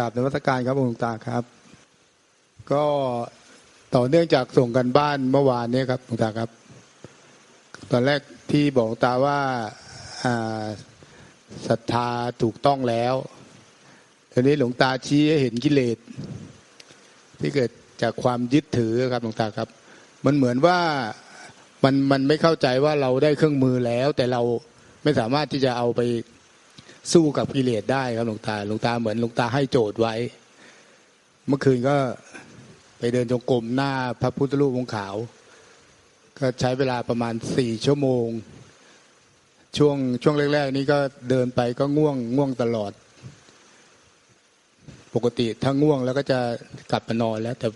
ราบนวัตการครับหลวงตาครับ ก็ต่อเนื่องจากส่งกันบ้านเมื่อวานนี้ครับหลวงตาครับ ตอนแรกที่บอกตาว่าอ่าศรัทธาถูกต้องแล้วทีนี้หลวงตาชี้ให้เห็นกิเลสที่เกิดจากความยึดถือครับหลวงตาครับ มันเหมือนว่ามันมันไม่เข้าใจว่าเราได้เครื่องมือแล้ว แต่เราไม่สามารถที่จะเอาไป สู้กับกิเลสได้ครับหลวงตาหลวงตาเหมือนหลวงตาให้โจทย์ไว้ เมื่อคืนก็ไปเดินจงกรมหน้าพระพุทธรูปองขาว ก็ใช้เวลาประมาณสี่ชั่วโมง ช่วงช่วงแรกๆ นี้ก็เดินไปก็ง่วงง่วงตลอด ปกติถ้าง่วงแล้วก็จะกลับมานอนแล้ว แต่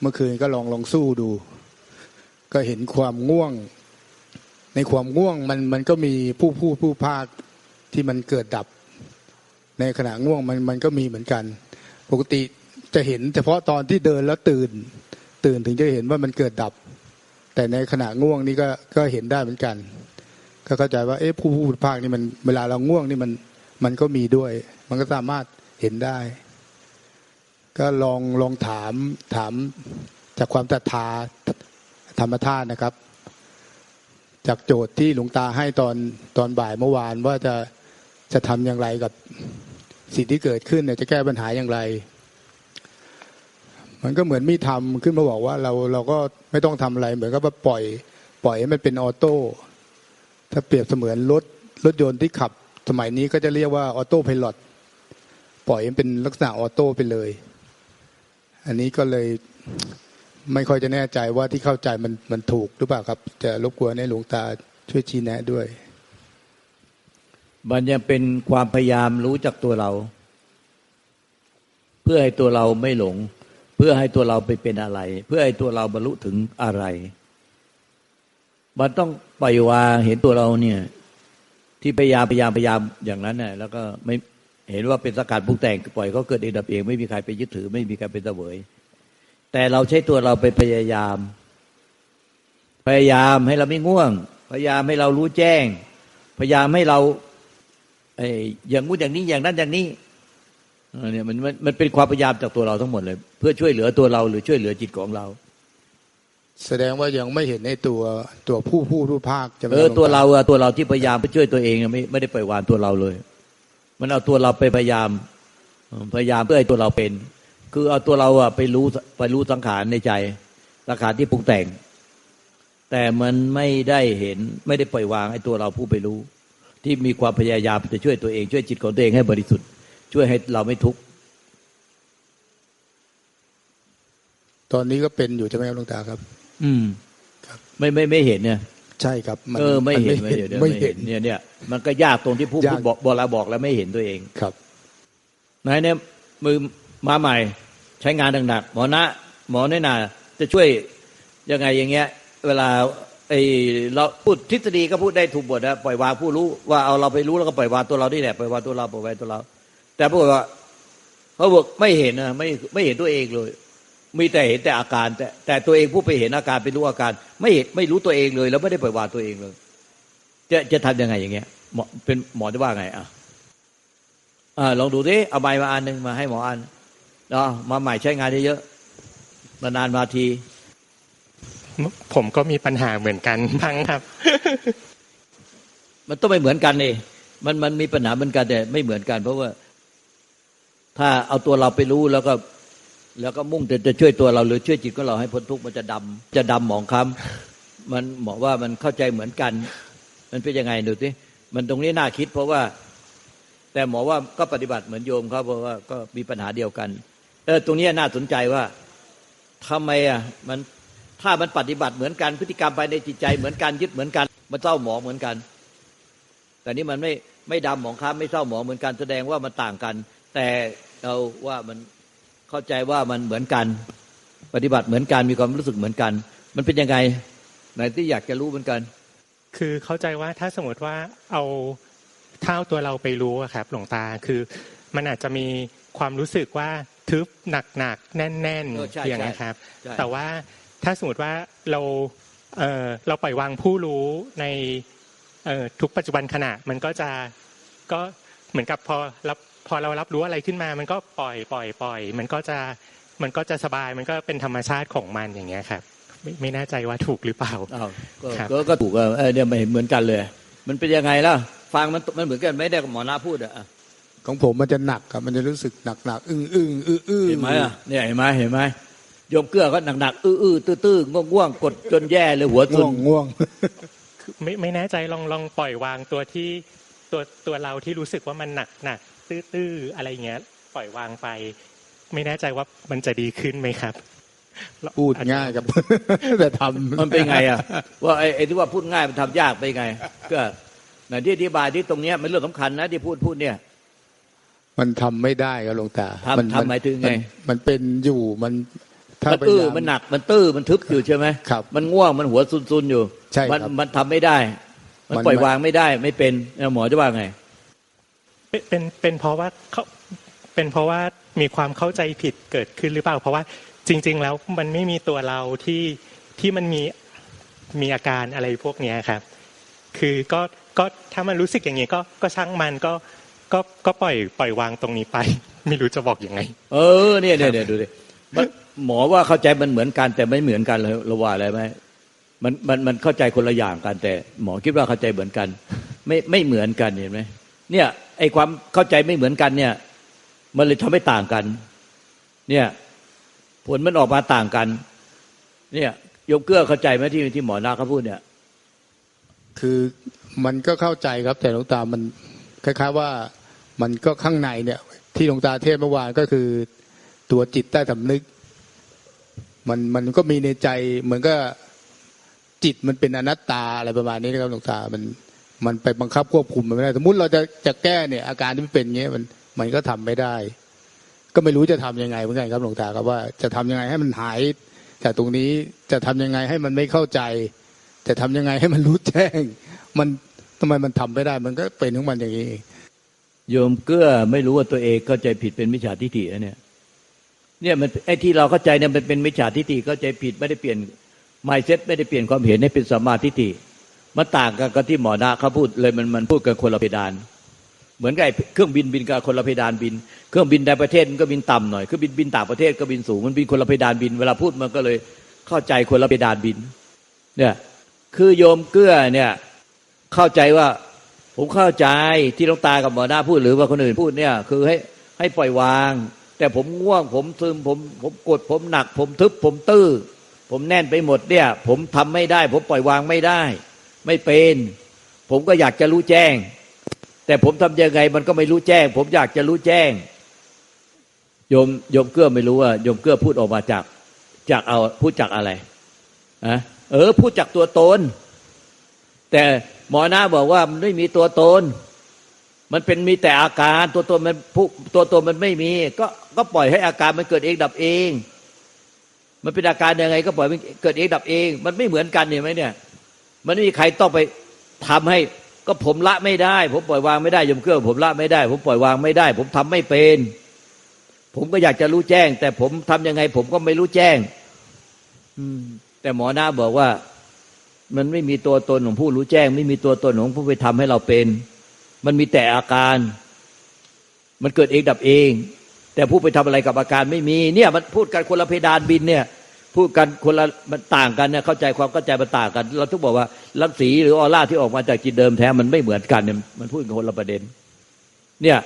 เมื่อคืนก็ลองลองสู้ดู ก็เห็นความง่วง ในความง่วงมันมันก็มีผู้พูดผู้ภาค ที่มันเกิดดับ ในขณะง่วงมันมันก็มีเหมือนกัน ปกติจะเห็นเฉพาะตอนที่เดินแล้วตื่น ตื่นถึงจะเห็นว่ามันเกิดดับ แต่ในขณะง่วงนี่ก็ก็เห็นได้เหมือนกัน ก็เข้าใจว่าเอ๊ะผู้พูดภาคนี่มันเวลาเราง่วงนี่มันมันก็มีด้วย มันก็สามารถเห็นได้ ก็ลองลองถามถามจากความศรัทธาธรรมธาตุนะครับ จากโจทย์ที่หลวงตาให้ตอนตอนบ่ายเมื่อวานว่าจะ จะทำอย่างไรกับสิ่งที่เกิดขึ้นเนี่ยจะแก้ปัญหาอย่างไร มันก็เหมือนมีทำขึ้นมาบอกว่าเราเราก็ไม่ต้องทำอะไร เหมือนกับว่าปล่อย ปล่อยให้มันเป็นออโต้ ถ้าเปรียบเสมือนรถรถยนต์ที่ขับ สมัยนี้ก็จะเรียกว่าออโต้พายロปล่อยให้เป็นลักษณะออโต้ไปเลย อันนี้ก็เลยไม่ค่อยจะแน่ใจว่าที่เข้าใจมันมันถูกหรือเปล่าครับ จะรบกวนให้หลวงตาช่วยชี้แนะด้วย มันยังเป็นความพยายามรู้จักตัวเรา เพื่อให้ตัวเราไม่หลง เพื่อให้ตัวเราไปเป็นอะไร เพื่อให้ตัวเราบรรลุถึงอะไร มันต้องปล่อยวางเห็นตัวเราเนี่ย ที่พยายามพยายามพยายามอย่างนั้นน่ะแล้วก็ไม่เห็นว่าเป็นสกัดปรุงแต่งปล่อยเขาเกิดเองดับเอง ไม่มีใครไปยึดถือ ไม่มีใครไปเสวย แต่เราใช้ตัวเราไปพยายาม พยายามให้เราไม่ง่วง พยายามให้เรารู้แจ้ง พยายามให้เรา ไอ้อย่างงู้นอย่างนี้อย่างนั้นอย่างนี้เออเนี่ยมันมันมันเป็นความพยายามจากตัวเราทั้งหมดเลย เพื่อช่วยเหลือตัวเราหรือช่วยเหลือจิตของเรา แสดงว่ายังไม่เห็นในตัวตัวผู้ผู้ผู้ภาคจะไหมเออหลงตัวเราอะตัวเราที่พยายามไปช่วยตัวเองอะไม่ไม่ได้ปล่อยวางตัวเราเลย มันเอาตัวเราไปพยายามเออพยายามเพื่อให้ตัวเราเป็น คือเอาตัวเราอะไปรู้ไปรู้สังขารในใจสังขารที่ปรุงแต่ง แต่มันไม่ได้เห็นไม่ได้ปล่อยวางให้ตัวเราผู้ไปรู้ ที่มีความพยายามจะช่วยตัวเอง ช่วยจิตของตัวเองให้บริสุทธิ์ ช่วยให้เราไม่ทุกข์ตอนนี้ก็เป็นอยู่ใช่ไหมครับหลวงตาครับ อืมครับไม่ไม่ไม่เห็นเนี่ยใช่ครับนเออไม่เห็นนไม่เห็นไม่ไม่เห็เห็นนเนี่ยเนี่ยมันก็ยากตรงที่ผู้ยากพูดบอกบอกเราบอกแล้วไม่เห็นตัวเองครับไหนเนี่ยมือมาใหม่ใช้งานหนักๆหมอนะหมอแน่นาจะช่วยยังไงอย่างเงี้ย เวลา ไอเราพูดทฤษฎีก็พูดได้ถูกบทนะปล่อยวางผู้รู้ว่าเอาเราไปรู้แล้วก็ปล่อยวางตัวเรานี่แหละปล่อยวางตัวเราปล่อยวางตัวเรา แต่ปรากว่าเขาบอกไม่เห็นนะไม่ไม่เห็นตัวเองเลย มีแต่เห็นแต่อาการ แต่แต่ตัวเองผู้ไปเห็นอาการไปรู้อาการ ไม่เห็นไม่รู้ตัวเองเลย แล้วไม่ได้ปล่อยวางตัวเองเลย จะจะทำยังไงอย่างเงี้ยหมอเป็นหมอจะว่าไงอะอ่าลองดูดิเอาใบมาอันหนึ่งมาให้หมออันเนาะมาใหม่ใช้งานเยอะๆนานๆมาที ผมก็มีปัญหาเหมือนกันพังครับ มันต้องไม่เหมือนกันเองมันมันมีปัญหาเหมือนกันแต่ไม่เหมือนกัน เพราะว่า ถ้าเอาตัวเราไปรู้แล้วก็ แล้วก็มุ่งแต่จะช่วยตัวเราหรือช่วยจิตของเราให้พ้นทุกข์มันจะดำจะดำหมองคล้ำมันหมอว่ามันเข้าใจเหมือนกัน มันเป็นยังไงดูสิมันตรงนี้น่าคิด เพราะว่า แต่หมอว่าก็ปฏิบัติเหมือนโยมเขาเพราะว่าก็มีปัญหาเดียวกัน เออตรงนี้น่าสนใจว่าทำไมอะมัน ถ้ามันปฏิบัติเหมือนกันพฤติกรรมภายในจิตใจเหมือนกันยึดเหมือนกัน มันเศร้าหมองเหมือนกัน แต่นี่มันไม่ไม่ดำหมองคล้ำไม่เศร้าหมองเหมือนกันแสดงว่ามันต่างกัน แต่เราว่ามันเข้าใจว่ามันเหมือนกัน ปฏิบัติเหมือนกันมีความรู้สึกเหมือนกัน มันเป็นยังไงไหนที่อยากจะรู้เหมือนกัน คือเข้าใจว่าถ้าสมมติว่าเอาเท่าตัวเราไปรู้อะครับ หลวงตาคือมันอาจจะมีความรู้สึกว่าทึบหนักหนักๆแน่นแน่นเออใช่อย่างนี้ยครับใช่แต่ว่า ถ้าสมมติว่าเราเออเราปล่อยวางผู้รู้ในเอ่อทุกปัจจุบันขณะ มันก็จะก็เหมือนกับพอรับพอเรารับรู้อะไรขึ้นมา มันก็ปล่อยปล่อยปล่อย มันก็จะมันก็จะสบายมันก็เป็นธรรมชาติของมันอย่างเงี้ยครับ ไม่ไม่แน่ใจว่าถูกหรือเปล่าอ้าวก็ครับก็ก็ถูกอะเออเนี่ยไม่เหมือนกันเลย มันเป็นยังไงล่ะฟังมันมันเหมือนกันไหม่ได้กับหมอนาพูดอะของผมมันจะหนักครับมันจะรู้สึกหนักหนักๆอึ้งอึ้งอื้ออื้อเห็นไหมอะเนี่ยเห็นไหมเห็นไหม โยมเกื้อก็หนักๆอื้อๆตื้อๆง่วงๆกดจนแย่เลยหัวซุง่วนงง่วงไม่ไม่แน่ใจลองลองปล่อยวางตัวที่ตัวตัวเราที่รู้สึกว่ามันหนักหนักตื้อๆอะไรเงี้ย ปล่อยวางไป ไม่แน่ใจว่ามันจะดีขึ้นไหมครับพูดง่ายครับแต่ทำมันเป็นไงอะว่าไอ้ไอ้ที่ว่าพูดง่ายมันทำยากไปนไง ก็ไหนที่อธิบายที่ตรงเนี้ยมันเรื่องสำคัญนะที่พูดพูดเนี่ย มันทำไม่ได้ครับหลวงตาทำมันทำหมายถึงไงนมันเป็นอยู่มันถ้า มันพอื้ยาอยามมันหนักมันตื้อมันทึบอยู่ใช่ไหมครับมันง่วงมันหัวซุนๆอยู่ใช่ครับมันมันทำไม่ได้มันมันปล่อยวางไม่ได้ ไม่เป็นแล้วหมอจะว่าไงเป็นเป็นเป็นเพราะว่าเขาเป็นเพราะว่ามีความเข้าใจผิดเกิดขึ้นหรือเปล่า เพราะว่าจริง ๆ แล้วมันไม่มีตัวเราที่ที่มันมีมีอาการอะไรพวกเนี้ยครับ คือก็ก็ถ้ามันรู้สึกอย่างนี้ก็ก็ช่างมันก็ก็ก็ปล่อยปล่อยวางตรงนี้ไป ไม่รู้จะบอกยังไง เออเนี่ยเนี่ยเนี่ยดูดิมัน หมอว่าเข้าใจมันเหมือนกัน แต่ไม่เหมือนกันเลยราว่าอะไรไหมมันมันมันเข้าใจคนละอย่างกัน แต่ หมอคิดว่าเข้าใจเหมือนกัน ไม่ไม่เหมือนกันเห็นไหมเนี่ยไอความเข้าใจไม่เหมือนกันเนี่ย มันเลยทำให้ต่างกัน เนี่ย ผลมันออกมาต่างกัน เนี่ยยมเกื้อเข้าใจไหมที่ที่หมอนาเขาพูดเนี่ย คือมันก็เข้าใจครับ แต่หลวงตามันคล้ายๆว่ามันก็ข้างในเนี่ย ที่หลวงตาเทศเมื่อวานก็คือ ตัวจิตใต้สำนึก มันมันก็มีในใจเหมือนก็จิตมันเป็นอนัตตาอะไรประมาณนี้นะครับหลวงตา มันมันไปบังคับควบคุมมันไม่ได้ สมมติเราจะจะแก้เนี่ย อาการที่มันเป็นเงี้ยมันมันก็ทำไม่ได้ ก็ไม่รู้จะทำยังไงเหมือนกันครับหลวงตาครับว่าจะทำยังไงให้มันหายจากตรงนี้จะทำยังไงให้มันไม่เข้าใจ จะทำยังไงให้มันรู้แจ้ง มันทำไมมันทำไม่ได้ มันก็เป็นของมันอย่างนี้โยมเกื้อไม่รู้ว่าตัวเองเข้าใจผิดเป็นมิจฉาทิฏฐินะเนี่ย เนี่ยมันไอ้ที่เราเข้าใจเนี่ยมันเป็นมิจฉาทิฏฐิเข้าใจผิดไม่ได้เปลี่ยนไมเซ็ตไม่ได้เปลี่ยนความเห็นให้เป็นสัมมาทิฏฐิมันต่างกันกับที่หมอนาเขาพูดเลยมันมันพูดกันคนละเพดาน เหมือนกับไอ้เครื่องบินบินกับคนละเพดานบิน เครื่องบินในประเทศมันก็บินต่ำหน่อยเครื่องบินบินต่างประเทศก็บินสูงมันบินคนละเพดานบิน เวลาพูดมันก็เลยเข้าใจคนละเพดานบิน เนี่ยคือโยมเกื้อเนี่ยเข้าใจว่าผมเข้าใจที่หลวงตากับหมอหน้าพูดหรือว่าคนอื่นพูดเนี่ย คือให้ให้ปล่อยวาง แต่ผมง่วงผมซึมผมผมกดผมหนัก ผมทึบผมตื้อ ผมแน่นไปหมดเนี่ย ผมทำไม่ได้ ผมปล่อยวางไม่ได้ ไม่เป็น ผมก็อยากจะรู้แจ้ง แต่ผมทำยังไงมันก็ไม่รู้แจ้ง ผมอยากจะรู้แจ้งโยมโยมเกื้อไม่รู้ว่าโยมเกื้อพูดออกมาจาก จากเอาพูดจากอะไรอะเออ พูดจากตัวตน แต่หมอหน้าบอกว่ามันไม่มีตัวตน มันเป็นมีแต่อาการตัวตนมันผู้ตัวตนมันไม่มี ก็ก็ปล่อยให้อาการมันเกิดเองดับเอง มันเป็นอาการยังไง ก็ปล่อยมันเกิดเองดับเอง มันไม่เหมือนกันเห็นไหมเนี่ย มันไม่มีใครต้องไปทำให้ ก็ผมละไม่ได้ ผมปล่อยวางไม่ได้ยมเกื้อผมละไม่ได้ ผมปล่อยวางไม่ได้ ผมทำไม่เป็น ผมก็อยากจะรู้แจ้ง แต่ผมทำยังไง ผมก็ไม่รู้แจ้ง อืม แต่หมอหน้าบอกว่า มันไม่มีตัวตนของผู้รู้แจ้ง ไม่มีตัวตนของผู้ไปทำให้เราเป็น มันมีแต่อาการ มันเกิดเองดับเอง แต่ผู้ไปทำอะไรกับอาการไม่มี เนี่ยมันพูดกันคนละเพดานบินเนี่ย พูดกันคนละมันต่างกันเนี่ยเข้าใจความเข้าใจมันต่างกัน เราต้องบอกว่ารังสีหรือออร่าที่ออกมาจากจิตเดิมแท้มันไม่เหมือนกันเนี่ยมันพูดกันคนละประเด็น เนี่ย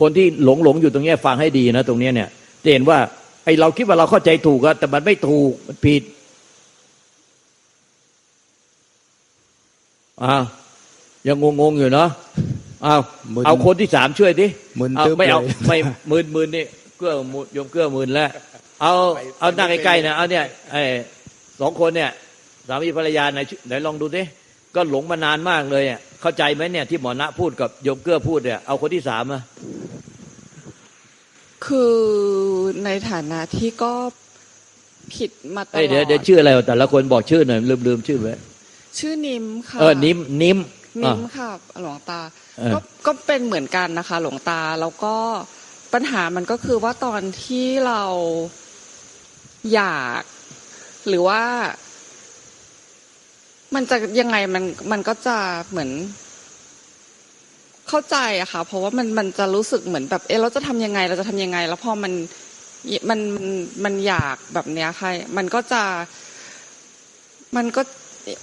คนที่หลงหลงอยู่ตรงเนี้ยฟังให้ดีนะ ตรงเนี้ยเนี่ยจะเห็นว่าไอเราคิดว่าเราเข้าใจถูกอะแต่มันไม่ถูกมันผิดอ้าวยังงงๆอยู่เนาะ อ้าวมึน เอาคนที่สามช่วยดิมึนเอาตึ๊บไม่เอาเลย ไม่มืนมืนนี่เกื้อมืนโยมเกื้อมืนแล้ว เอาเอานั่งใกล้ๆนะเอาเนี่ยไอ้สองคนเนี่ยสามีภรรยาไหนไหนลองดูดิก็หลงมานานมากเลยอะเข้าใจไหมเนี่ยที่หมอณะพูดกับโยมเกื้อพูดเนี่ยเอาคนที่สามอะคือในฐานะที่ก็ผิดมาตลเอ้ยอเดี๋ยวเดี๋ยวดชื่ออะไรวะแต่ละคนบอกชื่อหน่อยลืมลืมชื่อไว้ชื่อนิมค่ะเออนิ้มนิ้มนิอะมค่ะหลวงตาเออ ก็ก็เป็นเหมือนกันนะคะ หลวงตาแล้วก็ปัญหามันก็คือว่าตอนที่เราอยาก หรือว่า มันจะยังไงมันมันก็จะเหมือน เข้าใจอะค่ะ เพราะว่ามันมันจะรู้สึกเหมือนแบบ เออเราจะทำยังไง เราจะทำยังไง แล้วพอมันมันมันมันอยากแบบเนี้ยค่ะ มันก็จะ มันก็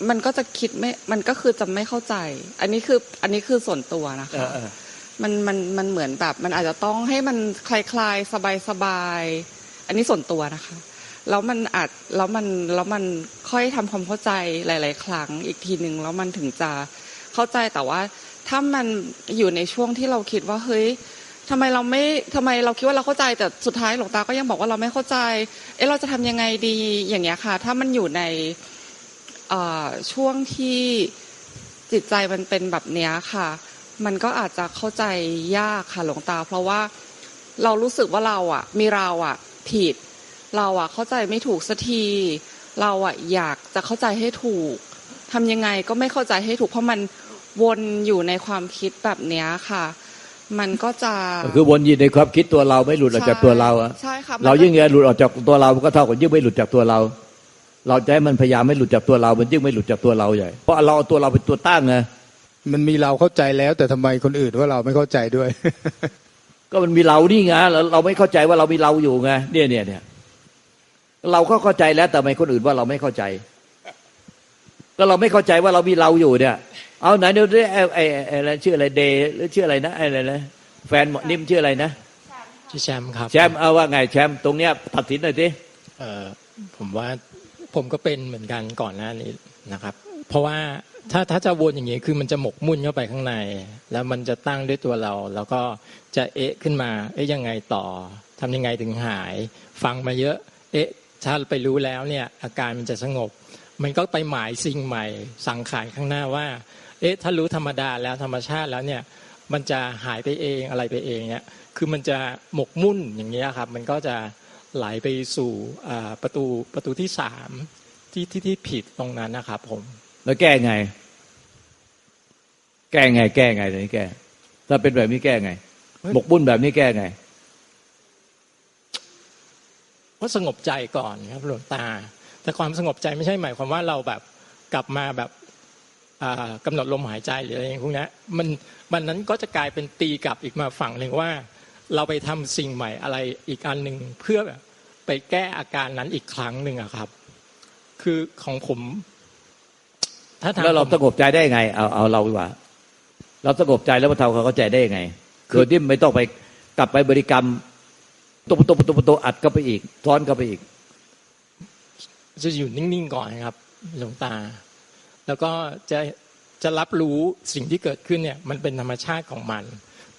มันก็จะคิดไม่ มันก็คือจะไม่เข้าใจ อันนี้คืออันนี้คือส่วนตัวนะเอคะอเออมันมันมันเหมือนแบบมันอาจจะต้องให้มันคลายๆสบายๆอันนี้ส่วนตัวนะคะแล้วมันอาจแล้วมันแล้วมันค่อยทำความเข้าใจหลาย ๆ ครั้งอีกทีหนึ่งแล้วมันถึงจะเข้าใจแต่ว่า ถ้ามันอยู่ในช่วงที่เราคิดว่าเฮ้ยทำไมเราไม่ทำไมเราคิดว่าเราเข้าใจแต่สุดท้ายหลวงตาก็ยังบอกว่าเราไม่เข้าใจ เอ๊ะเราจะทำยังไงดีอย่างเงี้ยค่ะ ถ้ามันอยู่ในเอ่อ ช่วงที่จิตใจมันเป็นแบบเนี้ยค่ะ มันก็อาจจะเข้าใจยากค่ะหลวงตา เพราะว่าเรารู้สึกว่าเราอะ มีเราอะ ผิด เราอะเข้าใจไม่ถูกสักที เราอะอยากจะเข้าใจให้ถูกทำยังไงก็ไม่เข้าใจให้ถูก เพราะมันวนอยู่ในความคิดแบบเนี้ยค่ะ มันก็จะก็คือวนอยู่ในความคิดตัวเราไม่หลุดออกจากตัวเราอะใช่ค่ะมันเราก็ยิ่งไงหลุดออกจากตัวเราก็เท่ากับยิ่งไม่หลุดจากตัวเรา เราจะให้มันพยายามไม่หลุดจากตัวเรา มันยิ่งไม่หลุดจากตัวเราใหญ่ เพราะเราเอาตัวเราเป็นตัวตั้งไงมันมีเราเข้าใจแล้ว แต่ทำไมคนอื่นว่าเราไม่เข้าใจด้วย ก็มันมีเรานี่ไงแล้วเราไม่เข้าใจว่าเรามีเราอยู่ไงเนี่ยเนี่ยเนี่ยเราก็เข้าใจแล้วแต่ทำไมคนอื่นว่าเราไม่เข้าใจ ก็เราไม่เข้าใจว่าเรามีเราอยู่เนี่ย เอาไหนเดี๋ยวไอ้ไอ้ไอ้อะไรชื่ออะไรเดย์หรือชื่ออะไรนะไอ้อะไรนะแฟนหมอนิ่มชื่ออะไรนะชื่อแชมป์ครับแชมป์เอาว่าไงแชมป์ตรงเนี้ยตัดสินหน่อยสิเอ่อผมว่า ผมก็เป็นเหมือนกันก่อนหน้านี้นะครับ เพราะว่าถ้าถ้าจะวนอย่างนี้คือมันจะหมกมุ่นเข้าไปข้างใน แล้วมันจะตั้งด้วยตัวเรา แล้วก็จะเอ๊ะขึ้นมาเอ๊ะยังไงต่อทำยังไงถึงหาย ฟังมาเยอะเอ๊ะถ้าไปรู้แล้วเนี่ยอาการมันจะสงบ มันก็ไปหมายสิ่งใหม่ สังขารข้างหน้าว่า เอ๊ะถ้ารู้ธรรมดาแล้วธรรมชาติแล้วเนี่ยมันจะหายไปเองอะไรไปเองเนี่ยคือมันจะหมกมุ่นอย่างนี้ครับ มันก็จะ ไหลไปสู่อ่าประตูประตูที่สามที่ที่ที่ผิดตรงนั้นนะครับผม แล้วแก้ไง แก้ไง แก้ไงตรงนี้แก้ ถ้าเป็นแบบนี้แก้ไงหมกบุ่นแบบนี้แก้ไงก็สงบใจก่อนครับหลวงตา แต่ความสงบใจไม่ใช่หมายความว่าเราแบบกลับมาแบบอ่ากำหนดลมหายใจหรืออะไรอย่างพวกนี้มันมันนั้นก็จะกลายเป็นตีกลับอีกมาฝั่งหนึ่งว่า เราไปทำสิ่งใหม่อะไรอีกอันหนึ่งเพื่อไปแก้อาการนั้นอีกครั้งหนึ่งอะครับ คือของผม ถ้าทางแล้วเราผมสงบใจได้ไง เอาเอาเราดีกว่า เราสงบใจแล้วมาทำความเข้าใจได้ยังไงโดยที่ไม่ต้องไปกลับไปบริกรรมตุบตุบตุบตุบอัดเข้าไปอีกซ้อนเข้าไปอีก จะอยู่นิ่งๆก่อนครับ หลวงตา แล้วก็จะจะรับรู้สิ่งที่เกิดขึ้นเนี่ย มันเป็นธรรมชาติของมัน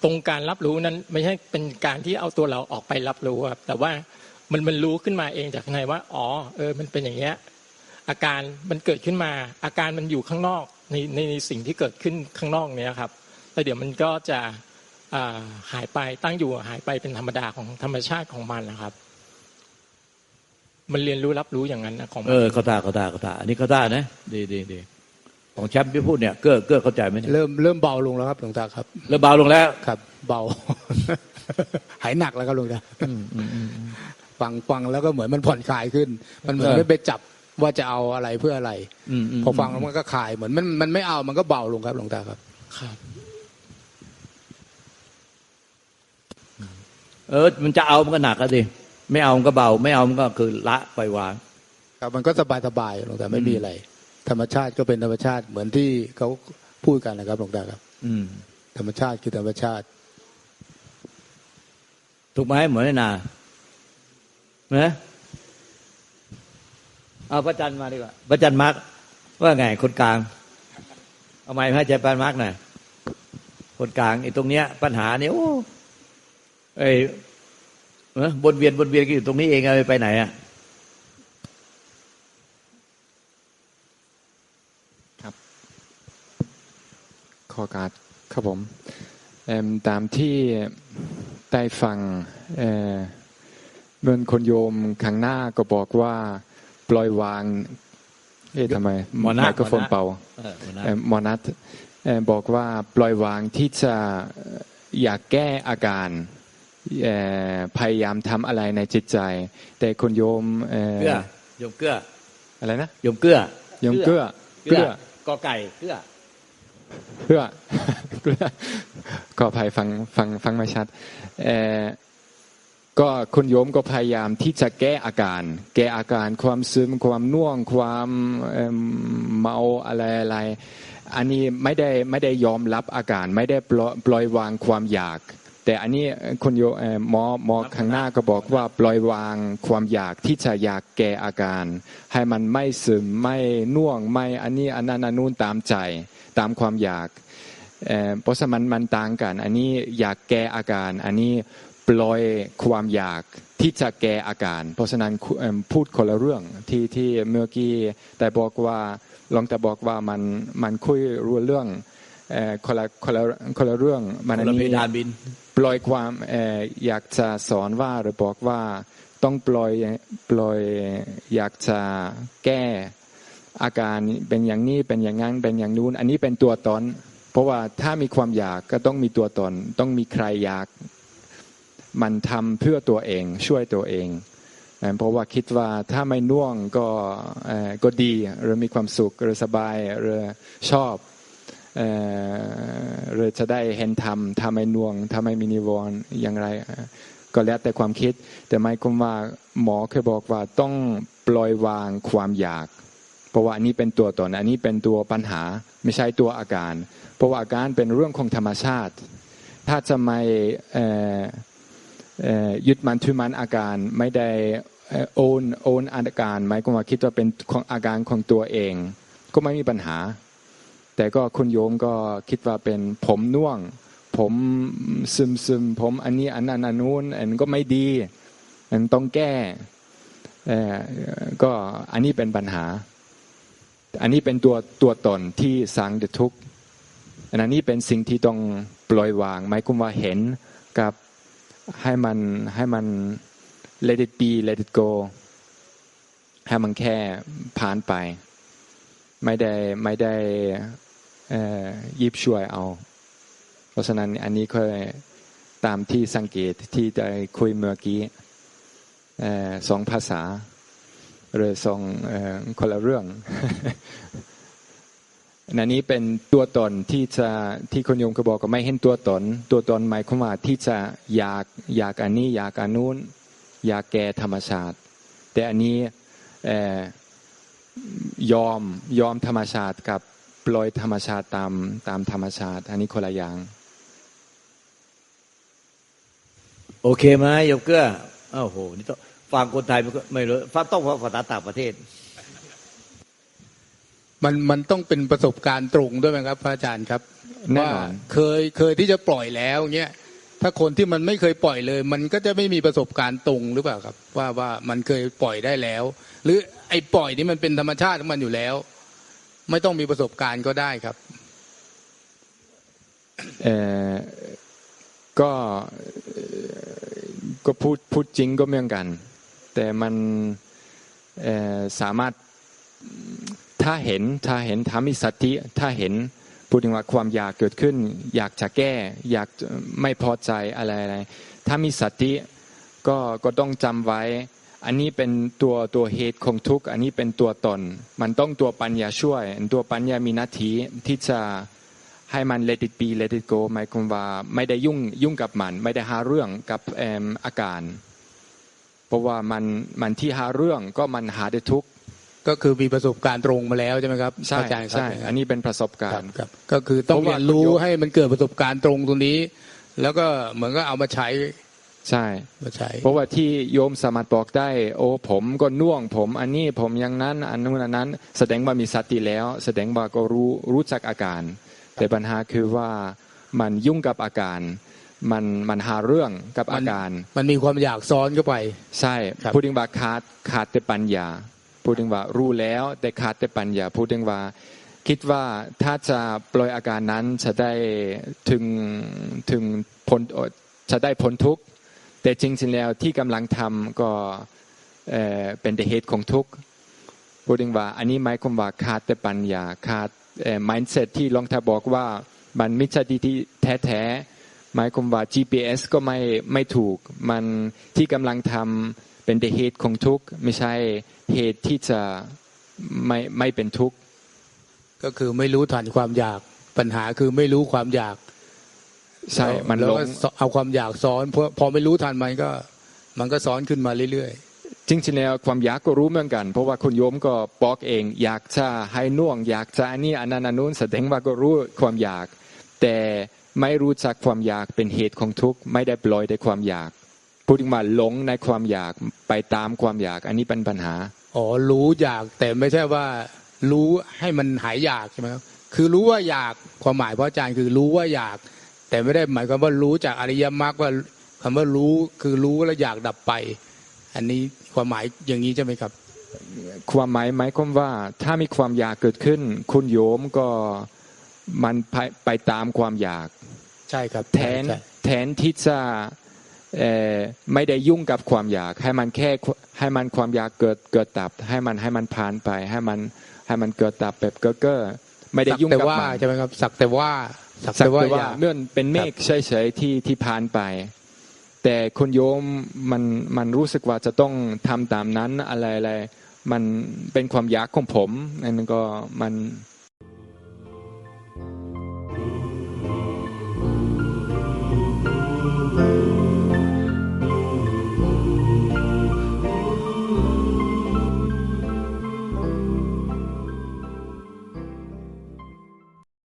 ตรงการรับรู้นั้นไม่ใช่เป็นการที่เอาตัวเราออกไปรับรู้ครับแต่ว่ามันมันรู้ขึ้นมาเองจากในว่า อ๋อ เออ มันเป็นอย่างเงี้ยอาการมันเกิดขึ้นมา อาการมันอยู่ข้างนอกในในสิ่งที่เกิดขึ้นข้างนอกเนี้ยครับแล้วเดี๋ยวมันก็จะหายไปตั้งอยู่หายไปเป็นธรรมดาของธรรมชาติของมันนะครับ มันเรียนรู้รับรู้อย่างนั้นนะของมันเออเขาตาเขาตาเขาตาอันนี้เขาตานะดีดีดี ของแชมป์ที่พูดเนี่ยเกื้อเกื้อเข้าใจไหมเนี่ยเริ่มเริ่มเบาลงแล้วครับหลวงตาครับ เริ่มเบาลงแล้วครับ เบา หายหนักแล้วครับหลวงตาฟังฟังแล้วก็เหมือนมันผ่อนคลายขึ้น มันเหมือนเออไม่ไปจับว่าจะเอาอะไรเพื่ออะไรอืมมพอฟังแล้วมันก็คลายเหมือนมันมันไม่เอามันก็เบาลงครับหลวงตาครับครับเออ มันจะเอามันก็หนักอะดิไม่เอามันก็เบา ไม่เอามันก็คือละปล่อยวาง ครับมันก็สบายสบายๆหลวงตาไม่มีอะไร ธรรมชาติก็เป็นธรรมชาติเหมือนที่เขาพูดกันนะครับหลวงตาครับ อืม ธรรมชาติคือธรรมชาติ ถูกไหมเหมือนไอ้นานะเอาพระจันทร์มาดีกว่าพระจันทร์มาร์กว่าไงคนกลาง เอาไม้พระจันทร์มาร์กหน่อยคนกลางไอ้ตรงเนี้ย ปัญหาเนี่ยโอ้ไอ้เอ้อบนเวียนบนเวียนก็อยู่ตรงนี้เองเอาไปไหนอะ ขอการครับผมเอิ่มตามที่ได้ฟังเอ่อเมื่อคนโยมข้างหน้าก็บอกว่าปล่อยวางเอ๊ะทำไมหมอนัทไมโครโฟนเป่าเออหัวหน้าเอ่อหมอนัทเอ่อบอกว่าปล่อยวางที่จะอยากแก้อาการเอ่อพยายามทำอะไรในจิตใจ แต่คนโยมเอ่อเกลือโยมเกลืออะไรนะโยมเกลือโยมเกื้อเกลืเกื้ออกอไก่เกลือ เพื่อก็ภัยฟังฟังฟังไม่ชัดเอ่อก็คุณโยมก็พยายามที่จะแก้อาการ แก้อาการความซึมความน่วงความเมาอะไรอะไรอันนี้ไม่ได้ไม่ได้ยอมรับอาการ ไม่ได้ปล่อยวางความอยาก แต่อันนี้คุณโยหมอหมอข้างหน้าก็บอกว่าปล่อยวางความอยากที่จะอยากแก้อาการ ให้มันไม่ซึมไม่น่วงไม่อันนี้อันนั้นอันนู้นตามใจตามความอยากเพราะฉะนั้นมันมันต่างกัน อันนี้อยากแก้อาการ อันนี้ปล่อยความอยากที่จะแก้อาการ เพราะฉะนั้นพูดคนละเรื่องที่ที่เมื่อกี้แต่บอกว่าลองแต่บอกว่ามันมันคุยรู้เรื่อง คนละคนละคนละเรื่องมันคอันนละเพนี้ดานบินปล่อยความเอ่ออยากจะสอนว่าหรือบอกว่าต้องปล่อยปล่อยอยากจะแก้อาการเป็นอย่างนี้เป็นอย่างนั้นเป็นอย่างนู้น อันนี้เป็นตัวตนเพราะว่าถ้ามีความอยากก็ต้องมีตัวตน ต้องมีใครอยาก มันทำเพื่อตัวเองช่วยตัวเองเอ่อเพราะว่าคิดว่าถ้าไม่น่วงก็เอ่อก็ดีหรือมีความสุขหรือสบายหรือชอบเอ่อ หรือจะได้เห็นธรรมถ้าไม่น่วงถ้าไม่มีนิวรณ์อย่างไร ก็แล้วแต่ความคิด แต่หมายความว่าหมอเคยบอกว่าต้องปล่อยวางความอยาก เพราะว่าอันนี้เป็นตัวตนอันนี้เป็นตัวปัญหาไม่ใช่ตัวอาการ เพราะว่าอาการเป็นเรื่องของธรรมชาติ ถ้าจะไม่เอ่อเอ่อยึดมันถือมันอาการไม่ได้โอนโอนอาการหมายความว่าคิดว่าเป็นของอาการของตัวเอง ก็ไม่มีปัญหา แต่ก็คุณโยมก็คิดว่าเป็นผมน่วง ผมซึมซึมผมอันนี้อันนั้นอันนู้นอันก็ไม่ดีอันต้องแก่ก็อันนี้เป็นปัญหา อันนี้เป็นตัวตัวตนที่สร้างทุกข์อันนี้เป็นสิ่งที่ต้องปล่อยวางหมายความว่าเห็นกับให้มันให้มัน let it be let it go ให้มันแค่ผ่านไป ไม่ได้ไม่ได้ ยิบช่วยเอา เพราะฉะนั้นอันนี้ค่อยตามที่สังเกตที่ได้คุยเมื่อกี้อสองภาษาหรือสองอคนละเรื่องอันนี้เป็นตัวตนที่จะที่คนโยมก็บอกก็ไม่เห็นตัวตน ตัวตนหมายความว่าที่จะอยากอยากอันนี้อยากอันนู้นอยากแก่ธรรมชาติ แต่อันนี้อยอมยอมธรรมชาติกับ ปล่อยธรรมชาติตามตามธรรมชาติ อันนี้คนละอย่าง โอเคไหมโยมเกื้ออ้าวโหนี่ต้องฟังคนไทยไม่ก็ไม่รู้ฟังต้องฟังภาษาต่างประเทศ มันมันต้องเป็นประสบการณ์ตรงด้วยไหมครับ พระอาจารย์ครับแน่ว่านอนเคยเคยที่จะปล่อยแล้วเงี้ยถ้าคนที่มันไม่เคยปล่อยเลย มันก็จะไม่มีประสบการณ์ตรงหรือเปล่าครับ ว่าว่ามันเคยปล่อยได้แล้ว หรือไอ้ปล่อยนี่มันเป็นธรรมชาติของมันอยู่แล้ว ไม่ต้องมีประสบการณ์ก็ได้ครับเอ่อก็ก็พูดพูดจริงก็เหมือนกัน แต่มันเอ่อสามารถถ้าเห็นถ้าเห็นถ้ามีสติถ้าเห็นพูดถึงว่าความอยากเกิดขึ้น อยากจะแก้ อยากไม่พอใจอะไรอะไรถ้ามีสติก็ก็ต้องจำไว้ อันนี้เป็นตัวตัวเหตุของทุกข์ อันนี้เป็นตัวตน มันต้องตัวปัญญาช่วย ตัวปัญญามีหน้าที่ที่จะให้มัน let it be let it go หมายความว่าไม่ได้ยุ่งยุ่งกับมัน ไม่ได้หาเรื่องกับเอิ่มอาการ เพราะว่ามันมันที่หาเรื่องก็มันหาได้ทุกข์ก็คือมีประสบการณ์ตรงมาแล้วใช่ไหมครับใช่พระอาจารย์ครับใช่อันนี้เป็นประสบกาครัรบณ์ครับก็คือต้องเพราะเรีว่ายนรู้คุณโยมให้มันเกิดประสบการณ์ตรงตรงนี้ แล้วก็เหมือนก็เอามาใช้ ใช่มาใช้เพราะว่าที่โยมสามารถบอกได้ โอ้ผมก็น่วงผม อันนี้ผมอย่างนั้นอันนู้นอันนั้น แสดงว่ามีสติแล้ว แสดงว่าก็รู้รู้จักอาการ แต่ปัญหาคือว่ามันยุ่งกับอาการมันมันหาเรื่องกับอาการ มันมีความอยากซ้อนเข้าไป ใช่ครับพูดถึงว่าขาดขาดแต่ปัญญาพูดถึงว่ารู้แล้วแต่ขาดแต่ปัญญาพูดถึงว่า คิดว่าถ้าจะปล่อยอาการนั้นจะได้ถึงถึงพ้นจะได้พ้นทุกข์ แต่จริงๆแล้วที่กำลังทำก็เป็นเหตุของทุกข์พูดถึงว่า อันนี้หมายความว่าขาดแต่ปัญญาขาด mindset ที่ลวงตาบอกว่ามันมิจฉาทิฏฐิแท้ๆหมายความว่า GPS ก็ไม่ไม่ถูก มันที่กำลังทำเป็นเหตุของทุกข์ไม่ใช่เหตุที่จะไม่ไม่เป็นทุกข์ก็คือไม่รู้ทันความอยากปัญหาคือไม่รู้ความอยาก ใช่มันแล้วหลงก็เอาความอยากซ้อนเพราะพอไม่รู้ทันมันก็ มันก็ซ้อนขึ้นมาเรื่อยจริงๆแล้วความอยากก็รู้เหมือนกัน เพราะว่าคุณโยมก็บอกเอง อยากจะให้น่วง อยากจะอันนี้อันนั้นอันนู้นแสดงว่าก็รู้ความอยาก แต่ไม่รู้จักความอยากเป็นเหตุของทุกข์ไม่ได้ปล่อยในความอยากพูดถึงว่าหลงในความอยากไปตามความอยาก อันนี้เป็นปัญหาๆอ๋อรู้อยากแต่ไม่ใช่ว่า รู้ให้มันหายอยากใช่ไหมครับคือรู้ว่าอยากความหมายพระอาจารย์คือรู้ว่าอยาก แต่ไม่ได้หมายความว่ารู้จากอริยมรรคว่าคำว่ารู้คือรู้แล้วอยากดับไป อันนี้ความหมายอย่างนี้ใช่ไหมครับ ความหมายหมายความว่าถ้ามีความอยากเกิดขึ้น คุณโยมก็มันไปไปตามความอยาก ใช่ครับ แทนใช่แทนที่จะเอ่อไม่ได้ยุ่งกับความอยาก ให้มันแค่ให้มันความอยากเกิดเกิดดับ ให้มันให้มันผ่านไป ให้มันให้มันเกิดดับแบบเก้อเก้อไม่ได้สักยุ่งแต่กับว่ามันใช่ไหมครับสักแต่ว่า สักสักแต่ว่าแต่ว่าอยากเมื่อเป็นเมฆเฉยๆที่ที่ผ่านไป แต่คุณโยมมันมันรู้สึกว่าจะต้องทำตามนั้นอะไรอะไรมันเป็นความอยากของผมนั่นก็มัน